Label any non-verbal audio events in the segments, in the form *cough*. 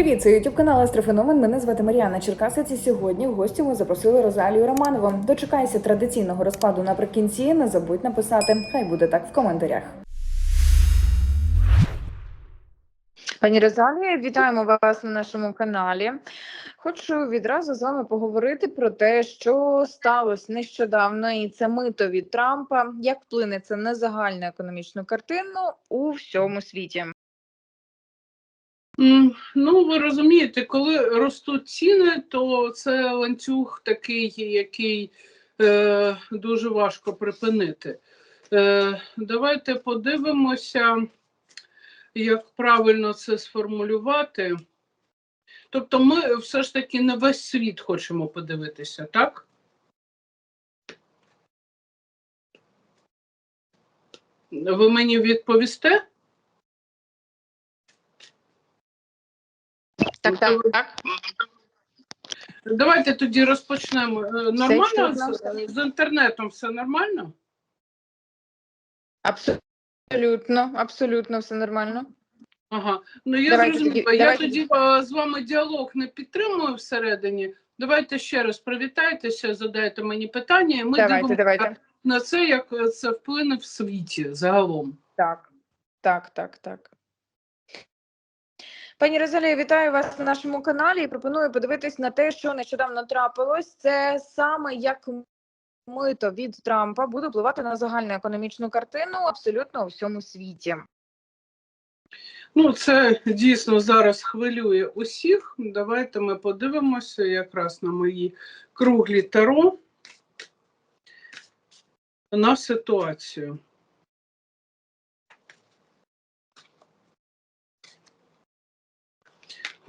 Привіт, це YouTube канал Астрофеномен. Мене звати Маріана Черкасець. І сьогодні в гості ми запросили Розалію Романову. Дочекайся традиційного розкладу наприкінці. Не забудь написати. Хай буде так в коментарях. Пані Розалія, вітаємо вас на нашому каналі. Хочу відразу з вами поговорити про те, що сталося нещодавно, і це мито від Трампа. Як вплине це на загальну економічну картину у всьому світі? Ну, ви розумієте, коли ростуть ціни, то це ланцюг такий, який е, дуже важко припинити. Е, давайте подивимося, як правильно це сформулювати. Тобто, ми все ж таки на весь світ хочемо подивитися, так? Ви мені відповісте? Так, так, так. Давайте тоді розпочнемо. Е, Нормально з, з інтернетом все нормально? Абсолютно, абсолютно все нормально. Ага. Ну я Давайте зрозуміла. тоді- Я давайте тоді е, з вами діалог не підтримую всередині. Давайте ще раз привітайтеся, задайте мені питання, і ми давайте, дивимося давайте. на це, як е, це вплине в світі загалом. Так, так, так, так. Пані Розалія, вітаю вас на нашому каналі і пропоную подивитись на те, що нещодавно трапилось. Це саме як мито від Трампа буде впливати на загальну економічну картину абсолютно у всьому світі. Ну, це дійсно зараз хвилює усіх. Давайте ми подивимося якраз на мої круглі таро на ситуацію.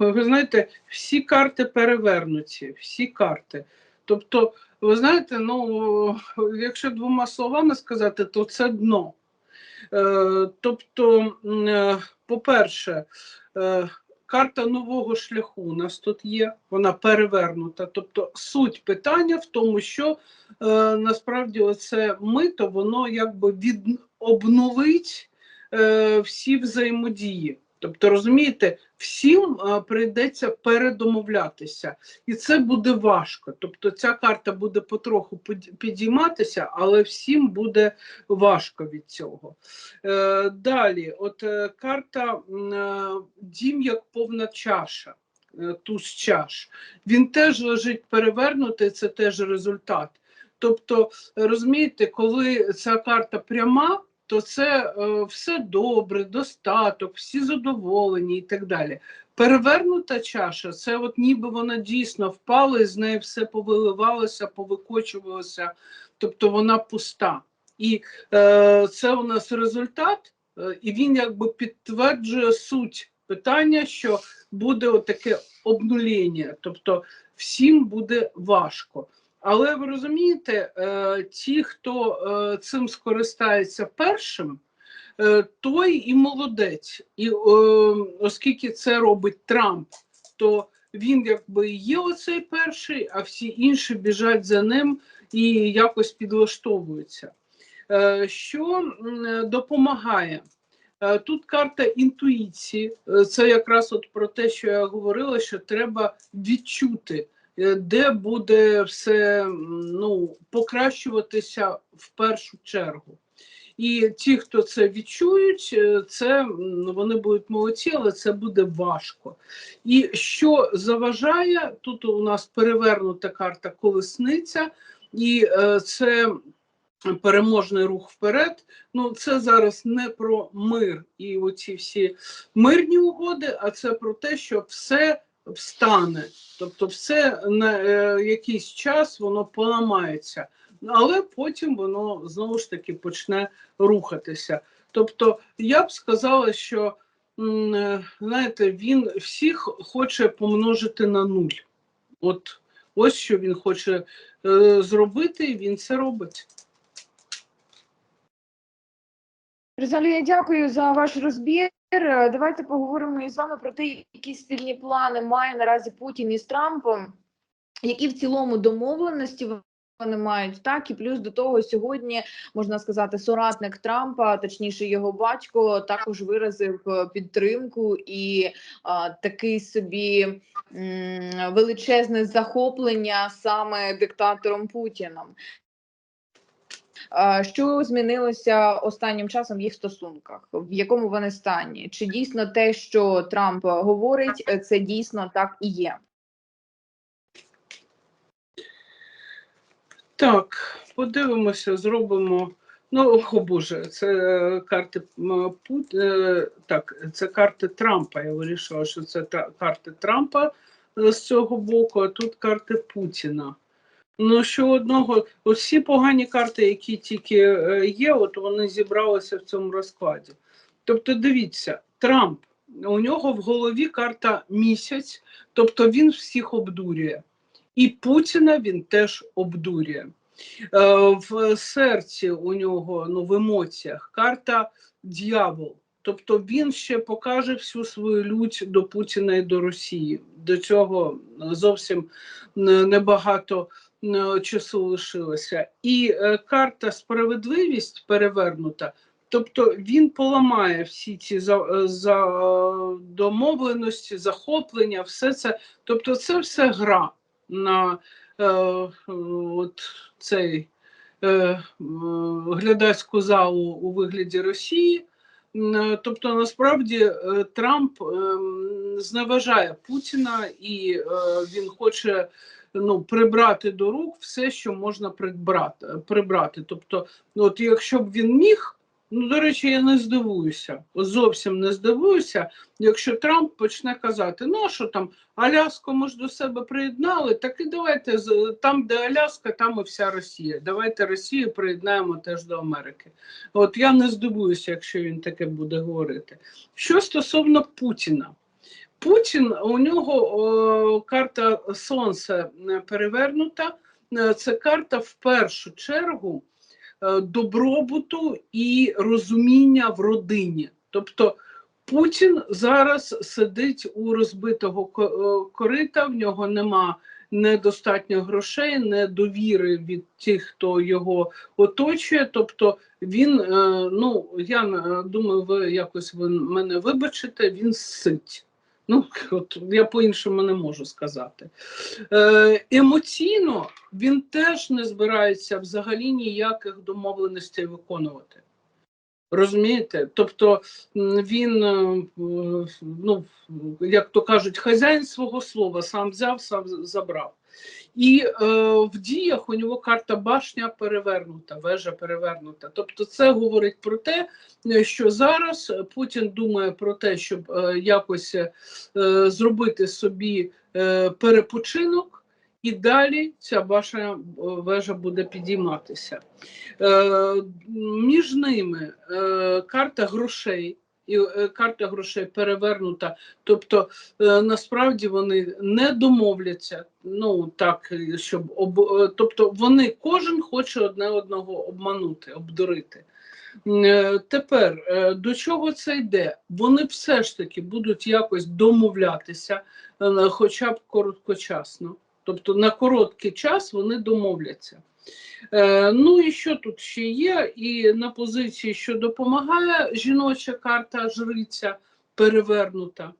Ви ви знаєте, всі карти перевернуті, всі карти. Тобто, ви знаєте, ну, якщо двома словами сказати, то це дно. Е, тобто, е, по-перше, е, карта нового шляху у нас тут є, вона перевернута. Тобто суть питання в тому, що е, насправді оце мито, воно якби від, обновить е, всі взаємодії. Тобто, розумієте, всім е, прийдеться передомовлятися, і це буде важко. Тобто, ця карта буде потроху підійматися, але всім буде важко від цього. Е, далі, от е, карта дім як повна чаша, туз чаш. Він теж лежить перевернутий, це теж результат. Тобто, розумієте, коли ця карта пряма, то це е, все добре, достаток, всі задоволені і так далі. Перевернута чаша, це от ніби вона дійсно впала, і з неї все повиливалося, повикочувалося, тобто вона пуста. І е, це у нас результат, е, і він якби підтверджує суть питання, що буде отаке обнулення, тобто всім буде важко. Але ви розумієте, е, ті, хто е, цим скористається першим, е, той і молодець. І оскільки це робить Трамп, то він якби є оцей перший, а всі інші біжать за ним і якось підлаштовуються. Що допомагає? Тут карта інтуїції. Це якраз от про те, що я говорила, що треба відчути, де буде все ну, покращуватися в першу чергу. І ті, хто це відчують, е, це вони будуть молодці, але це буде важко. І що заважає, тут у нас перевернута карта колесниця, і е, це переможний рух вперед. Ну, це зараз не про мир і оці всі мирні угоди, а це про те, що все встане. Тобто, все на е, якийсь час воно поламається, але потім воно знову ж таки почне рухатися. Тобто, я б сказала, що е, знаєте, він всіх хоче помножити на нуль. От ось що він хоче е, зробити, і він це робить. Розалія, дякую за ваш розбір. Е, Давайте поговоримо із вами про те, які спільні плани має наразі Путін із Трампом, які в цілому домовленості вони мають так, і плюс до того сьогодні можна сказати, соратник Трампа, точніше його батько, також виразив е, підтримку і а, такий собі м, величезне захоплення саме диктатором Путіном. Що змінилося останнім часом в їх стосунках? В якому вони стані? Чи дійсно те, що Трамп говорить, е, це дійсно так і є? Так, подивимося, зробимо. Ну, о Боже, це е, карти Пут... е, так, це карти Трампа. Я вирішила, що це карти Трампа з цього боку, а тут карти Путіна. Ну, що одного, всі погані карти, які тільки е, є, от вони зібралися в цьому розкладі. Тобто, дивіться, Трамп, у нього в голові карта місяць, тобто він всіх обдурює. І Путіна він теж обдурює. Е, В серці у нього, ну в емоціях, карта дьявол. Тобто він ще покаже всю свою лють до Путіна і до Росії. До цього зовсім небагато е, часу лишилося. І е, карта справедливість перевернута. Тобто він поламає всі ці за, за домовленості, захоплення, все це. Тобто, це все гра на е, от цей е, глядацьку залу у вигляді Росії. Е, Тобто, насправді е, Трамп е, зневажає Путіна і е, він хоче ну, прибрати до рук все, що можна прибрати. прибрати. Тобто, ну, от якщо б він міг, ну до речі, я не здивуюся, зовсім не здивуюся, якщо Трамп почне казати, ну що там, Аляску ми ж до себе приєднали, так і давайте там, де Аляска, там і вся Росія. Давайте Росію приєднаємо теж до Америки. От я не здивуюся, якщо він таке буде говорити. Що стосовно Путіна. Путін у нього о, карта Сонце перевернута. Е, Це карта в першу чергу е, добробуту і розуміння в родині. Тобто Путін зараз сидить у розбитого е, корита, в нього нема недостатньо грошей, недовіри від тих, хто його оточує. Тобто він, ну я думаю, ви якось ви мене вибачите, він сить. Ну, от я по-іншому не можу сказати. Е, емоційно він теж не збирається взагалі ніяких домовленостей виконувати. Розумієте? Тобто він, е, ну, як то кажуть, хазяїн свого слова сам взяв, сам забрав. І е, в діях у нього карта башня перевернута, вежа перевернута. Тобто, це говорить про те, е, що зараз Путін думає про те, щоб е, якось е, зробити собі е, перепочинок, і далі ця башня е, вежа буде підійматися. Е, між ними е, карта грошей. І карта грошей перевернута, тобто насправді вони не домовляться. Ну так, щоб об, тобто вони кожен хоче одне одного обманути, обдурити. Тепер до чого це йде? Вони все ж таки будуть якось домовлятися, хоча б короткочасно. Тобто на короткий час вони домовляться. Е, ну і що тут ще є? І на позиції, що допомагає жіноча карта жриця перевернута.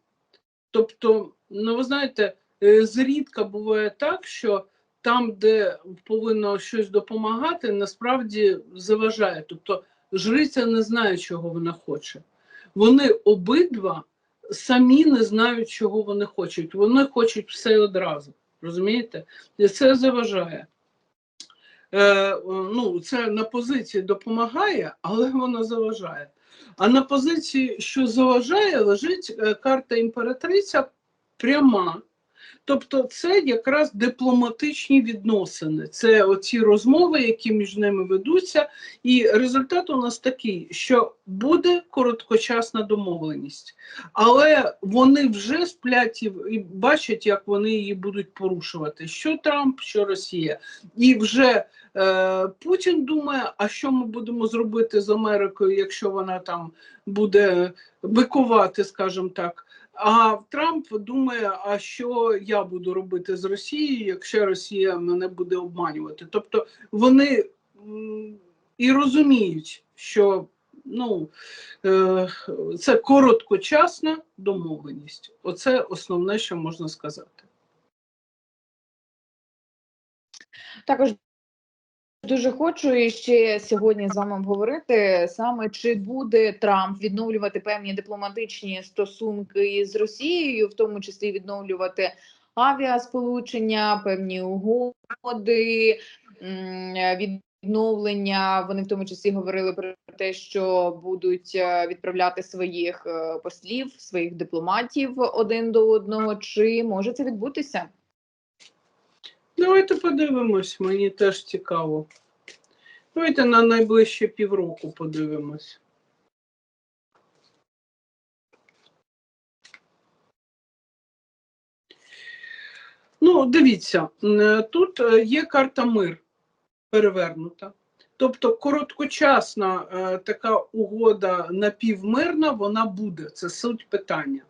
Тобто, ну ви знаєте, е, зрідка буває так, що там, де повинно щось допомагати, насправді заважає. Тобто жриця не знає, чого вона хоче. Вони обидва самі не знають, чого вони хочуть. Вони хочуть все одразу. Розумієте? І це заважає. Е, ну, це на позиції допомагає, але воно заважає. А на позиції, що заважає, лежить е, карта імператриця пряма. Тобто, це якраз дипломатичні відносини, це оці розмови, які між ними ведуться, і результат у нас такий, що буде короткочасна домовленість, але вони вже сплять і бачать, як вони її будуть порушувати, що Трамп, що Росія, і вже Е, Путін думає, а що ми будемо зробити з Америкою, якщо вона там буде бикувати, скажімо так. А Трамп думає, а що я буду робити з Росією, якщо Росія мене буде обманювати. Тобто вони і розуміють, що ну, е, це короткочасна домовленість. Оце основне, що можна сказати. Також дуже хочу і ще сьогодні з вами обговорити саме чи буде Трамп відновлювати певні дипломатичні стосунки з Росією, в тому числі відновлювати авіасполучення, певні угоди, відновлення. Вони в тому числі говорили про те, що будуть е, відправляти своїх е, послів, своїх дипломатів один до одного. Чи може це відбутися? Давайте подивимось, мені теж цікаво. Давайте на найближчі півроку подивимось. Ну, дивіться, тут е, є карта мир перевернута. Тобто короткочасна е, така угода напівмирна, вона буде. Це суть питання.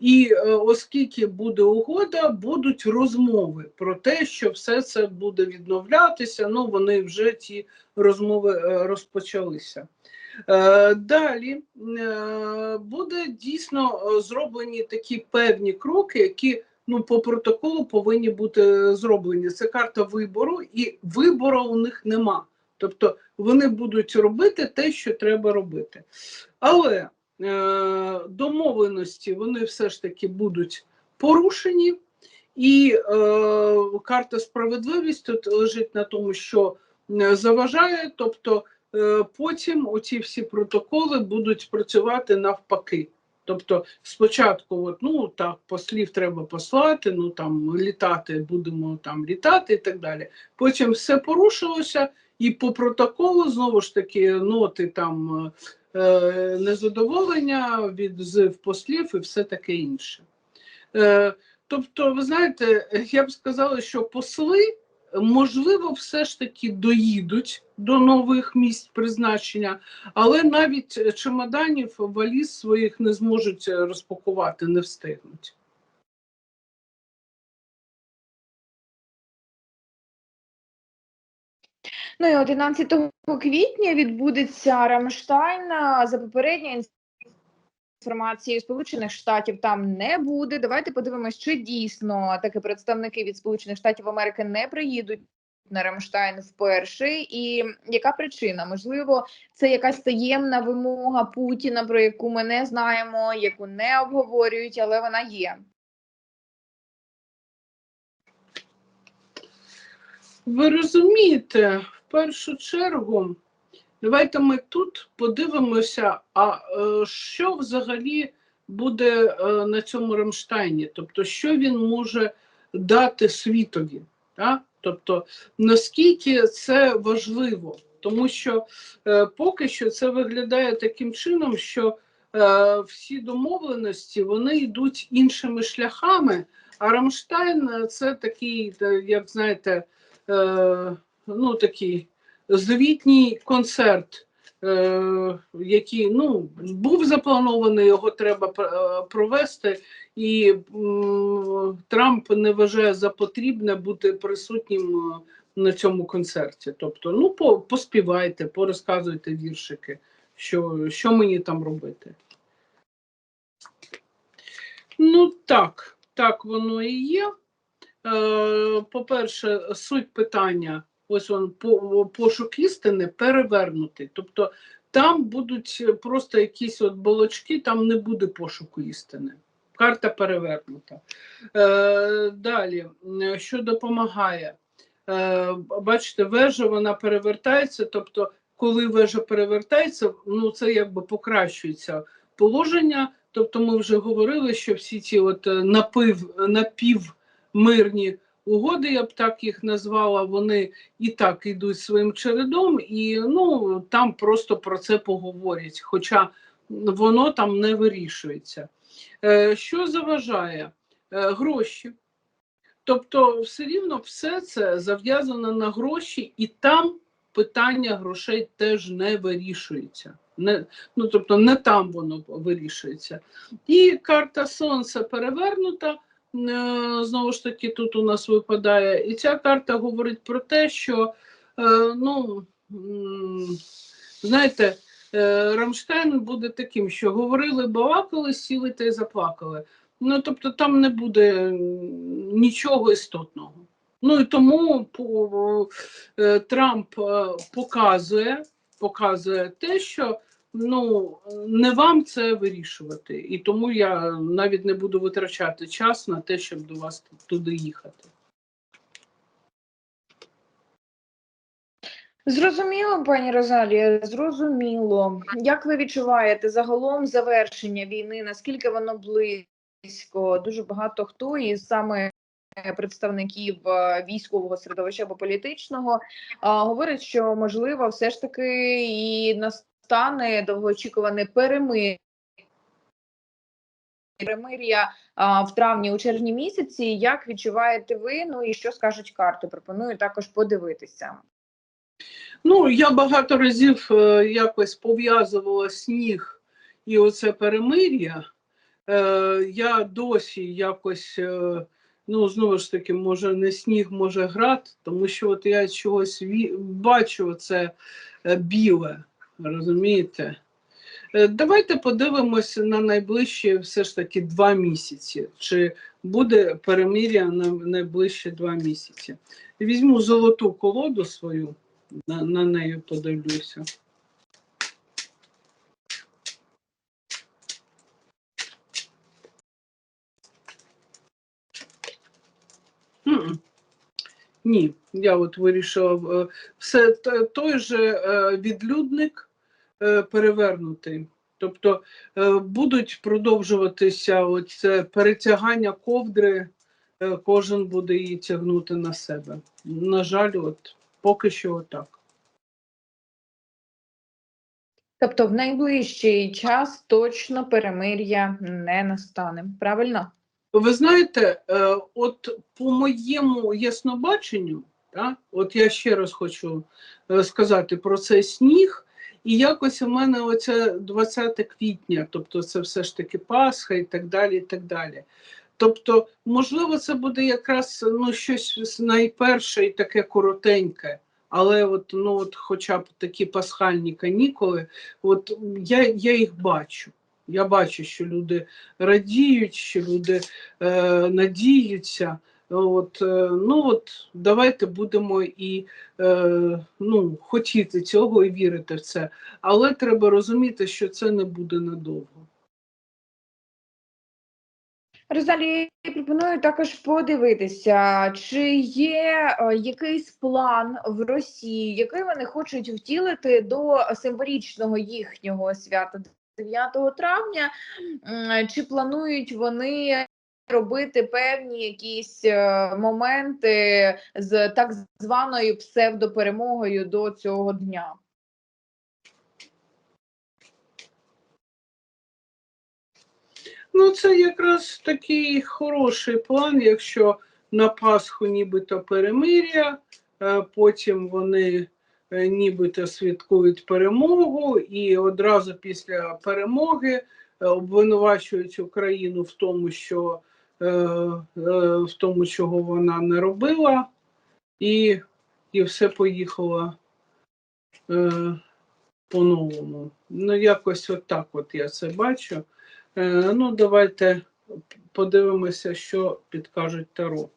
І е, оскільки буде угода, будуть розмови про те, що все це буде відновлятися. Ну, вони вже ці розмови е, розпочалися. Е, Далі буде дійсно зроблені такі певні кроки, які ну, по протоколу повинні бути зроблені. Це карта вибору, і вибору у них нема. Тобто вони будуть робити те, що треба робити. Але домовленості вони все ж таки будуть порушені, і е, карта справедливість тут лежить на тому, що е, заважає, тобто е, потім оці всі протоколи будуть працювати навпаки. Тобто спочатку, от, ну так, послів треба послати, ну там літати, будемо там літати і так далі. Потім все порушилося, і по протоколу знову ж таки ноти там е, незадоволення, відзив послів і все таке інше. Е, тобто, ви знаєте, я б сказала, що посли можливо все ж таки доїдуть до нових місць призначення, але навіть чемоданів валіз своїх не зможуть розпакувати, не встигнуть. Ну і 11 квітня відбудеться Рамштайн. За попередньою інформацією Сполучених Штатів там не буде. Давайте подивимось, чи дійсно таки представники від Сполучених Штатів Америки не приїдуть на Рамштайн вперше. І яка причина? Можливо, це якась таємна вимога Путіна, про яку ми не знаємо, яку не обговорюють, але вона є. Ви розумієте, в першу чергу, давайте ми тут подивимося, а е, що взагалі буде е, на цьому Рамштайні, тобто, що він може дати світові. Так? Тобто, наскільки це важливо, тому що е, поки що це виглядає таким чином, що всі домовленості вони йдуть іншими шляхами, а Рамштайн це такий, як знаєте, ну такий звітній концерт, е, який ну, був запланований, його треба е, провести, і Трамп не вважає за потрібне бути присутнім е, на цьому концерті. Тобто, ну, по, поспівайте, порозказуйте віршики, що, що мені там робити. Ну так, так воно і є. Е, По-перше, суть питання, ось он по- пошук істини перевернутий. Тобто там будуть просто якісь от балочки, там не буде пошуку істини. Карта перевернута. Е, Далі, що допомагає? Е, Бачите, вежа вона перевертається, тобто, коли вежа перевертається, ну це якби покращується положення. Тобто, ми вже говорили, що всі ці от е, напив, напівмирні угоди, я б так їх назвала, вони і так йдуть своїм чередом, і ну там просто про це поговорять, хоча воно там не вирішується. Е, Що заважає? Е, Гроші. Тобто, все рівно все це зав'язано на гроші, і там питання грошей теж не вирішується. Не, ну, тобто не там воно вирішується. І карта Сонця перевернута. Е, Знову ж таки, тут у нас випадає. І ця карта говорить про те, що е, ну, знаєте, е, Рамштайн буде таким, що говорили, балакали, сіли та й заплакали. Ну, тобто там не буде нічого істотного. Ну і тому Трамп показує, показує те, що ну, не вам це вирішувати. І тому я навіть не буду витрачати час на те, щоб до вас туди їхати. Зрозуміло, пані Розалія, зрозуміло. Як ви відчуваєте загалом завершення війни? Наскільки воно близько? Дуже багато хто із саме представників е, військового середовища або політичного говорить, що можливо, все ж таки і настане довгоочікуване перемир'я перемир'я в травні у червні місяці. Як відчуваєте ви? Ну і що скажуть карти? Пропоную також подивитися. Ну, я багато разів е, якось пов'язувала сніг і оце перемир'я. Е, я досі якось, е, ну, знову ж таки, може, не сніг, може град, тому що от я чогось бачу це біле, розумієте? Е, Давайте подивимося на найближчі все ж таки два місяці. Чи буде перемир'я на найближчі два місяці? Візьму золоту колоду свою на, на неї подивлюся. Ні, я от вирішила е, все той же е, відлюдник перевернутий. Тобто е, будуть продовжуватися оце перетягання ковдри, е, кожен буде її тягнути на себе. На жаль, от поки що отак. Тобто в найближчий час точно перемир'я не настане. Правильно? Ви знаєте, е, от по моєму яснобаченню, та, от я ще раз хочу е, сказати про цей сніг, і якось у мене оце 20 квітня, тобто це все ж таки Пасха і так далі. і так далі. Тобто, можливо, це буде якраз ну, щось найперше і таке коротеньке. Але от, ну, от хоча б такі пасхальні канікули, от я, я їх бачу. Я бачу, що люди радіють, що люди е, надіються. От, е, ну от давайте будемо і е, ну, хотіти цього і вірити в це. Але треба розуміти, що це не буде надовго. Розалі, пропоную також подивитися, чи є е, якийсь план в Росії, який вони хочуть втілити до символічного їхнього свята 9 травня, чи планують вони робити певні якісь е, моменти з так званою псевдоперемогою до цього дня? Ну, це якраз такий хороший план, якщо на Пасху нібито перемир'я, е, потім вони е, нібито святкують перемогу, і одразу після перемоги обвинувачують Україну в тому, що в тому, чого вона не робила, і, і все поїхало е, по-новому. Ну, якось отак от я це бачу. Е, ну, давайте подивимося, що підкажуть Таро.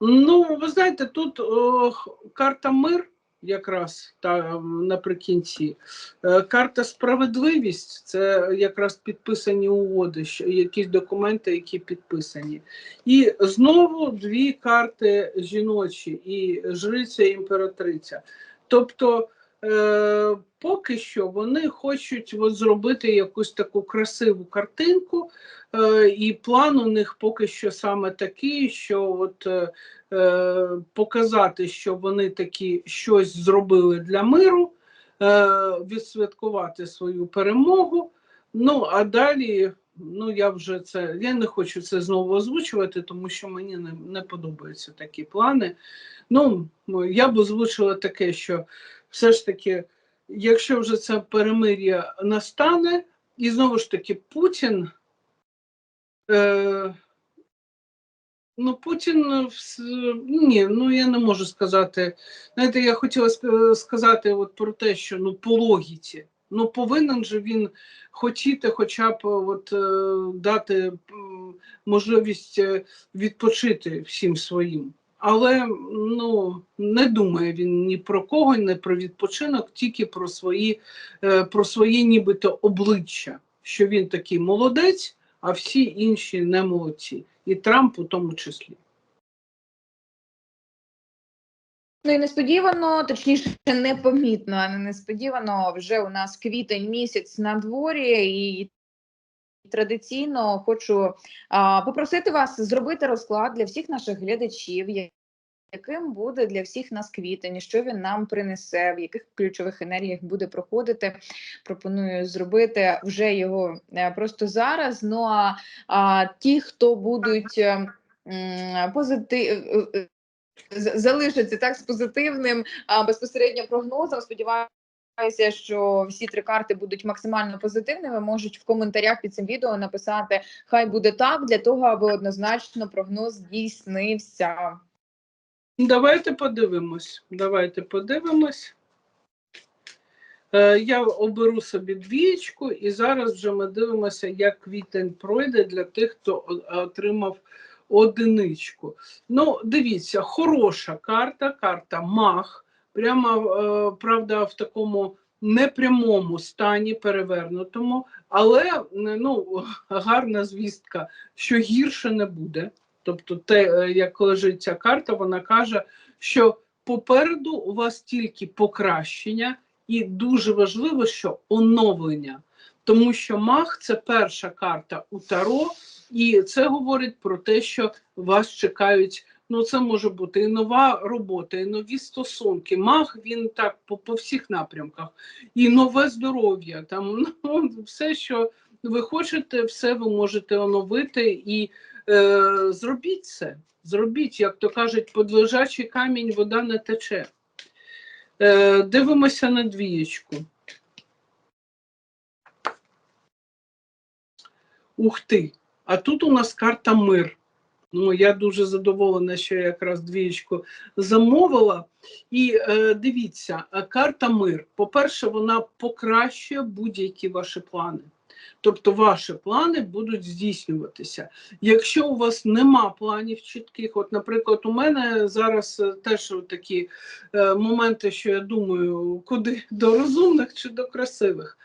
Ну, ви знаєте, тут о, карта мир якраз та, наприкінці. Е, Карта справедливість це якраз підписані угоди, що- якісь документи, які підписані. І знову дві карти жіночі, і жриця, і імператриця. Тобто, е, поки що вони хочуть от зробити якусь таку красиву картинку, е, і план у них поки що саме такий, що от е, е, показати, що вони такі щось зробили для миру, е, відсвяткувати свою перемогу. Ну а далі ну я вже це я не хочу це знову озвучувати, тому що мені не, не подобаються такі плани. Ну, я б озвучила таке, що все ж таки, якщо вже це перемир'я настане, і знову ж таки Путін. Е, Ну, Путін вс- ні, ну я не можу сказати. Знаєте, я хотіла сказати от про те, що ну по логіці, ну повинен же він хотіти, хоча б от е, дати можливість е, відпочити всім своїм. Але ну не думає він ні про кого, ні про відпочинок, тільки про свої, е, про свої нібито обличчя, що він такий молодець, а всі інші не молодці. І Трамп у тому числі. Ну і несподівано, точніше, непомітно, а не несподівано. Вже у нас квітень місяць на дворі, і традиційно хочу а, попросити вас зробити розклад для всіх наших глядачів, яким буде для всіх нас квітень, що він нам принесе, в яких ключових енергіях буде проходити. Пропоную зробити вже його е, просто зараз. Ну а, а ті, хто будуть е, м, позитив. з- залишиться так з позитивним а, безпосередньо прогнозом. Сподіваюся, що всі три карти будуть максимально позитивними. Можуть в коментарях під цим відео написати Хай буде так для того, аби однозначно прогноз здійснився. Давайте подивимось. Давайте подивимось. Е, Я оберу собі двієчку, і зараз вже ми дивимося, як квітень пройде для тих, хто отримав одиничку. Ну, дивіться, хороша карта, карта мах. Прямо, е, правда, в такому непрямому стані перевернутому, але ну, гарна звістка, що гірше не буде. Тобто, те, е, як лежить ця карта, вона каже, що попереду у вас тільки покращення, і дуже важливо, що оновлення. Тому що мах це перша карта у Таро, і це говорить про те, що вас чекають. Ну, це може бути і нова робота, і нові стосунки. Мах він так по, по всіх напрямках, і нове здоров'я. Там *laughs* ну, все, що ви хочете, все ви можете оновити і е, зробіть це. Зробіть, як то кажуть, під лежачий камінь вода не тече. Е, дивимося на двієчку. Ух ти! А тут у нас карта мир. Ну, я дуже задоволена, що я якраз двієчку замовила. І е, дивіться, е, карта мир. По-перше, вона покращує будь-які ваші плани. Тобто ваші плани будуть здійснюватися. Якщо у вас нема планів чітких, от, наприклад, у мене зараз е, теж такі е, моменти, що я думаю, куди *laughs* до розумних чи до красивих.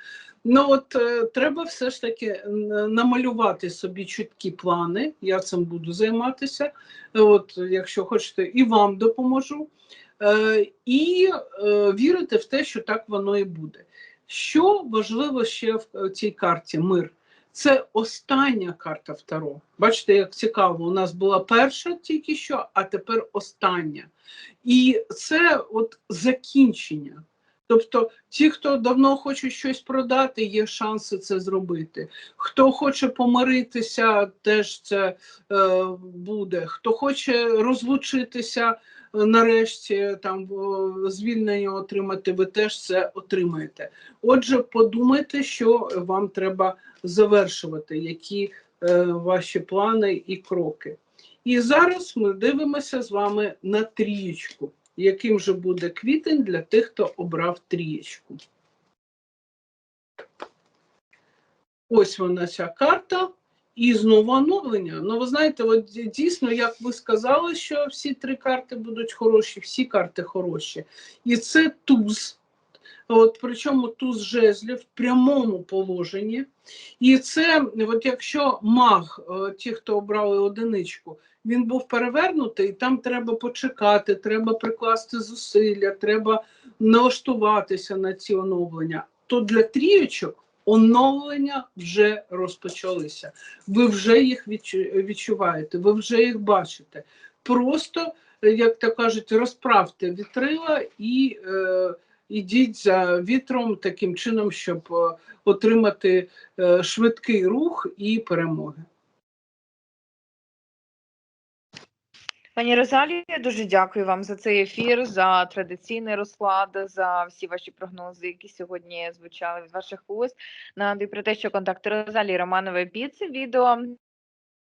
Ну от е, треба все ж таки намалювати собі чіткі плани. Я цим буду займатися. От, якщо хочете, і вам допоможу. І вірити в те, що так воно і буде. Що важливо ще в е, цій карті мир? Це остання карта Таро. Бачите, як цікаво, у нас була перша тільки що, а тепер остання. І це от закінчення. Тобто, ті, хто давно хоче щось продати, є шанси це зробити. Хто хоче помиритися, теж це е, буде. Хто хоче розлучитися, нарешті там звільнення отримати, ви теж це отримаєте. Отже, подумайте, що вам треба завершувати, які е, ваші плани і кроки. І зараз ми дивимося з вами на трієчку. Яким же буде квітень для тих, хто обрав трієчку? Ось вона ця карта. І знову оновлення. Ну, ви знаєте, от дійсно, як ви сказали, що всі три карти будуть хороші, всі карти хороші. І це туз. От, причому туз жезлів в прямому положенні. І це, от якщо маг, е, ті, хто обрали одиничку, він був перевернутий, там треба почекати, треба прикласти зусилля, треба налаштуватися на ці оновлення. То для трієчок оновлення вже розпочалися. Ви вже їх відчуваєте, ви вже їх бачите. Просто, е, як то кажуть, розправте вітрила і, е, ідіть за вітром таким чином, щоб е, отримати е, швидкий рух і перемоги. Пані Розалію, дуже дякую вам за цей ефір, за традиційний розклад, за всі ваші прогнози, які сьогодні звучали від ваших уст. Нагадую про те, що контакти Розалії Романової під цим відео.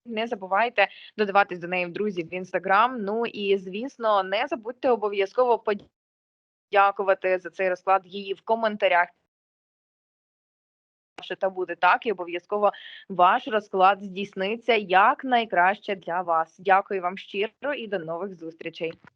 Не забувайте додаватись до неї в друзів в інстаграм. Ну і звісно, не забудьте обов'язково подякувати за цей розклад її в коментарях. Та буде так, і обов'язково ваш розклад здійсниться як найкраще для вас. Дякую вам щиро і до нових зустрічей.